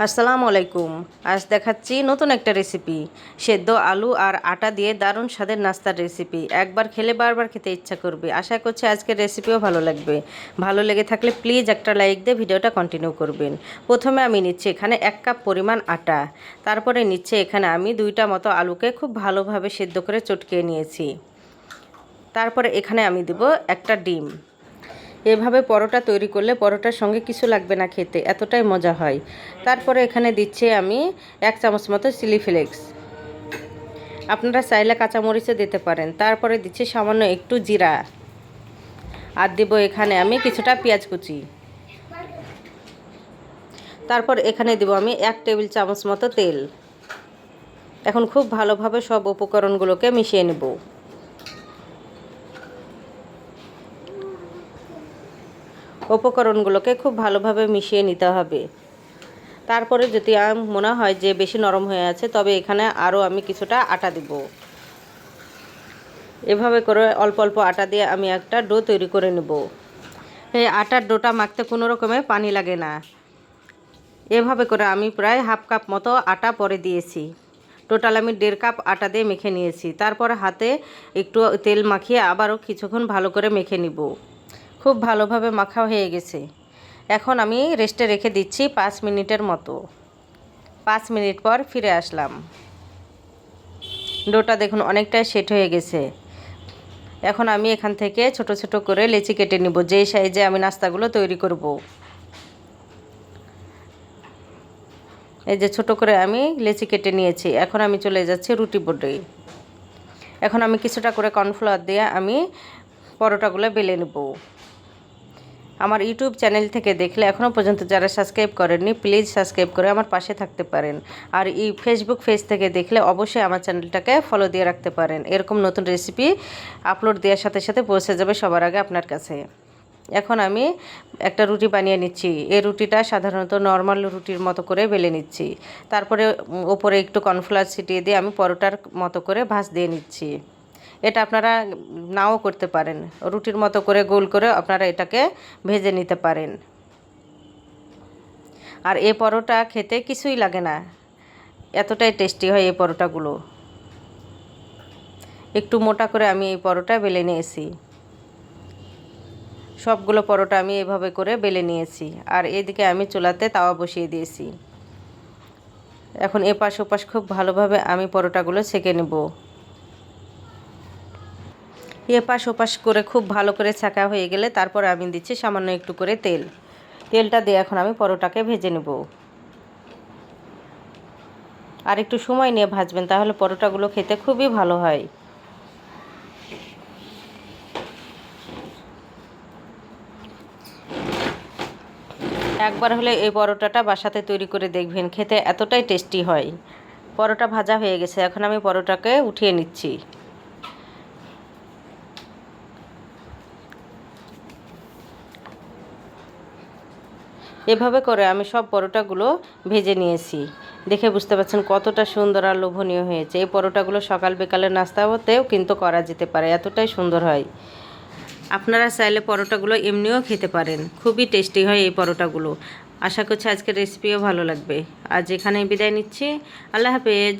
আসসালামু আলাইকুম। আজ দেখাচ্ছি নতুন একটা রেসিপি সেদ্ধ আলু আর আটা দিয়ে দারুণ স্বাদের নাস্তার রেসিপি একবার খেলে বারবার খেতে ইচ্ছা করবে। আশা করছি আজকের রেসিপিও ভালো লাগবে। ভালো লেগে থাকলে প্লিজ একটা লাইক দিয়ে ভিডিওটা কন্টিনিউ করবেন। প্রথমে আমি নিচ্ছি এখানে এক কাপ পরিমাণ আটা। তারপরে নিচ্ছে এখানে আমি দুইটা মতো আলুকে খুব ভালোভাবে সেদ্ধ করে চটকিয়ে নিয়েছি। তারপরে এখানে আমি দেব একটা ডিম। এভাবে পরোটা তৈরি করলে পরোটার সঙ্গে কিছু লাগবে না খেতে, এতটাই মজা হয়। তারপরে এখানে দিচ্ছি আমি এক চামচ মতো চিলি ফ্লেক্স। আপনারা চাইলে কাঁচামরিচও দিতে পারেন। তারপরে দিচ্ছি সামান্য একটু জিরা। আর দেব এখানে আমি কিছুটা পেঁয়াজ কুচি। তারপর এখানে দেব আমি এক টেবিল চামচ মতো তেল। এখন খুব ভালোভাবে সব উপকরণগুলোকে মিশিয়ে নেব। উপকরণগুলোকে খুব ভালোভাবে মিশিয়ে নিতে হবে। তারপরে যদি মনে হয় যে বেশি নরম হয়ে আছে, তবে এখানে আরও আমি কিছুটা আটা দিব। এভাবে করে অল্প অল্প আটা দিয়ে আমি একটা ডো তৈরি করে নেব। এই আটার ডোটা মাখতে কোনো রকমের পানি লাগে না। এভাবে করে আমি প্রায় হাফ কাপ মতো আটা পরে দিয়েছি। টোটাল আমি দেড় কাপ আটা দিয়ে মেখে নিয়েছি। তারপর হাতে একটু তেল মাখিয়ে আবারও কিছুক্ষণ ভালো করে মেখে নিব। খুব ভালোভাবে মাখা হয়ে গেছে। এখন আমি রেস্টে রেখে দিচ্ছি পাঁচ মিনিটের মতো। পাঁচ মিনিট পর ফিরে আসলাম। ডোটা দেখুন অনেকটাই সেট হয়ে গেছে। এখন আমি এখান থেকে ছোট ছোট করে লেচি কেটে নিব যেই সাইজে আমি নাস্তাগুলো তৈরি করব। এই যে ছোট করে আমি লেচি কেটে নিয়েছি, এখন আমি চলে যাচ্ছি রুটি বোর্ডে। এখন আমি কিছুটা করে কর্নফ্লাওয়ার দিয়ে আমি পরোটাগুলো বেলে নেব। আমার ইউটিউব চ্যানেল থেকে দেখলে এখনও পর্যন্ত যারা সাবস্ক্রাইব করেননি, প্লিজ সাবস্ক্রাইব করে আমার পাশে থাকতে পারেন। আর এই ফেসবুক পেজ থেকে দেখলে অবশ্যই আমার চ্যানেলটাকে ফলো দিয়ে রাখতে পারেন। এরকম নতুন রেসিপি আপলোড দেওয়ার সাথে সাথে পৌঁছে যাবে সবার আগে আপনার কাছে। এখন আমি একটা রুটি বানিয়ে নিচ্ছি। এই রুটিটা সাধারণত নর্মাল রুটির মতো করে বেলে নিচ্ছি। তারপরে ওপরে একটু কর্নফ্লাওয়ার ছিটিয়ে দিয়ে আমি পরোটার মতো করে ভাঁজ দিয়ে নিচ্ছি। এটা আপনারা নাও করতে পারেন। রুটির মতো করে গোল করে আপনারা এটাকে ভেজে নিতে পারেন। আর এই পরোটা খেতে কিছুই লাগে না। এতটাই টেস্টি হয় এই পরোটাগুলো। একটু মোটা করে আমি এই পরোটা বেলে নিয়েছি। সবগুলো পরোটা আমি এভাবে করে বেলে নিয়েছি। আর এদিকে আমি চুলাতে তাওয়া বসিয়ে দিয়েছি। এখন এপাশ ওপাশ খুব ভালোভাবে আমি পরোটাগুলো ছেঁকে নেব। এপাশ ওপাশ করে খুব ভালো করে ছাঁকা হয়ে গেলে তারপর আমি দিচ্ছি সামান্য একটু করে তেল। তেলটা দিয়ে এখন আমি পরোটাকে ভেজে নেব। আর একটু সময় নিয়ে ভাজবেন, তাহলে পরোটাগুলো খেতে খুবই ভালো হয়। একবার হলে এই পরোটাটা বাসাতে তৈরি করে দেখবেন, খেতে এতটাই টেস্টি হয়। পরোটা ভাজা হয়ে গেছে, এখন আমি পরোটাকে উঠিয়ে নিচ্ছি। এভাবে করে আমি সব পরোটাগুলো ভেজে নিয়েছি। দেখে বুঝতে পারছেন কতটা সুন্দর আর লোভনীয় হয়েছে। এই পরোটাগুলো সকাল বিকালের নাস্তা হতেও কিন্তু করা যেতে পারে, এতটাই সুন্দর হয়। আপনারা চাইলে পরোটাগুলো এমনিও খেতে পারেন। খুবই টেস্টি হয় এই পরোটাগুলো। আশা করছি আজকের রেসিপিও ভালো লাগবে। আজ এখানেই বিদায় নিচ্ছি। আল্লাহ হাফেজ।